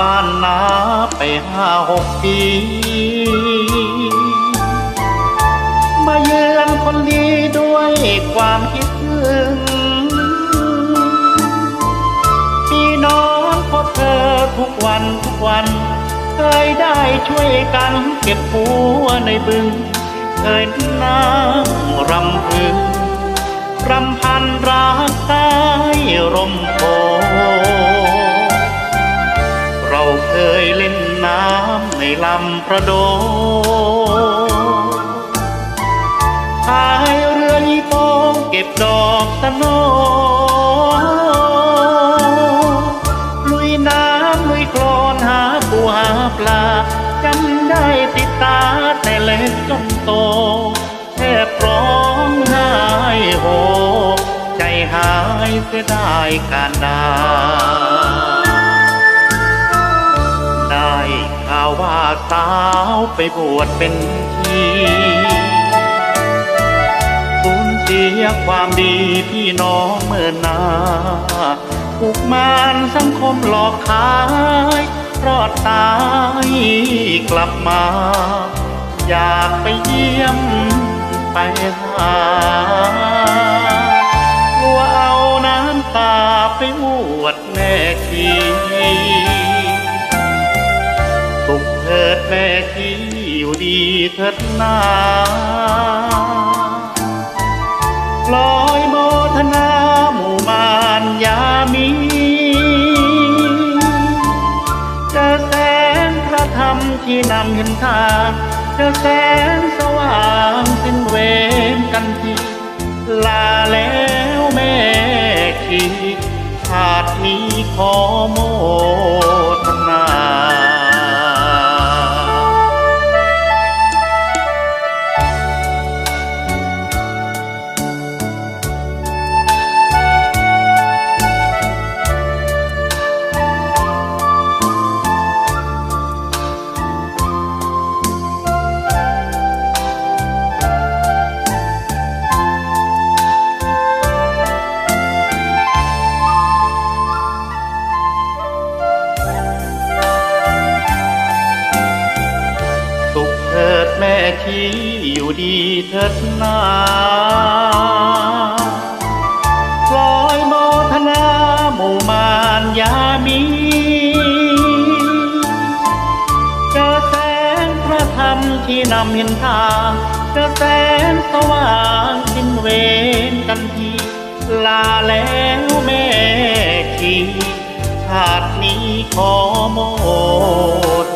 นาไปห้าหกปี มาเยือนคนดีด้วยความคิดถึงพี่น้องพบเธอทุกวันทุกวัน เคยได้ช่วยกันเก็บหัวในบึง เคยนั่งรำพึงรำพันรักใต้ร่ม ลำประโดพายเรือลีโปงเก็บดอกสโนลุยน้ำลุยคลอนหาปูหาปลาจำได้ติดตาแต่เล็กจนโต แทบร้องไห้โฮใจหายเสียดายการดาาวว่าสาวไปบวชเป็นชีสูญเสียความดีพี่น้องเมื่อนาถูกมารสังคมหลอกขาย รอดตายกลับมา อยากไปเยี่ยมไปหากลัวเอาน้ำตาไปอวดแม่ชี ต่ที่อยู่ดีเถิดนาลอยโมทนาหมู่มานยามีจอแสงพระธรรมที่นำเห็นทางจอแสงสว่างสิ้นเวรกันทีลาแล้วแม่ชีชาตินี้ขอโม ที่อยู่ดีเถิดนาพลอยโมทนาหมู่มานยามีเจอแสงพระธรรมที่นำเห็นทางเจอแสงสว่างสิ้นเวรกันทีลาแล้วแม่ชีชาตินี้ขอโมท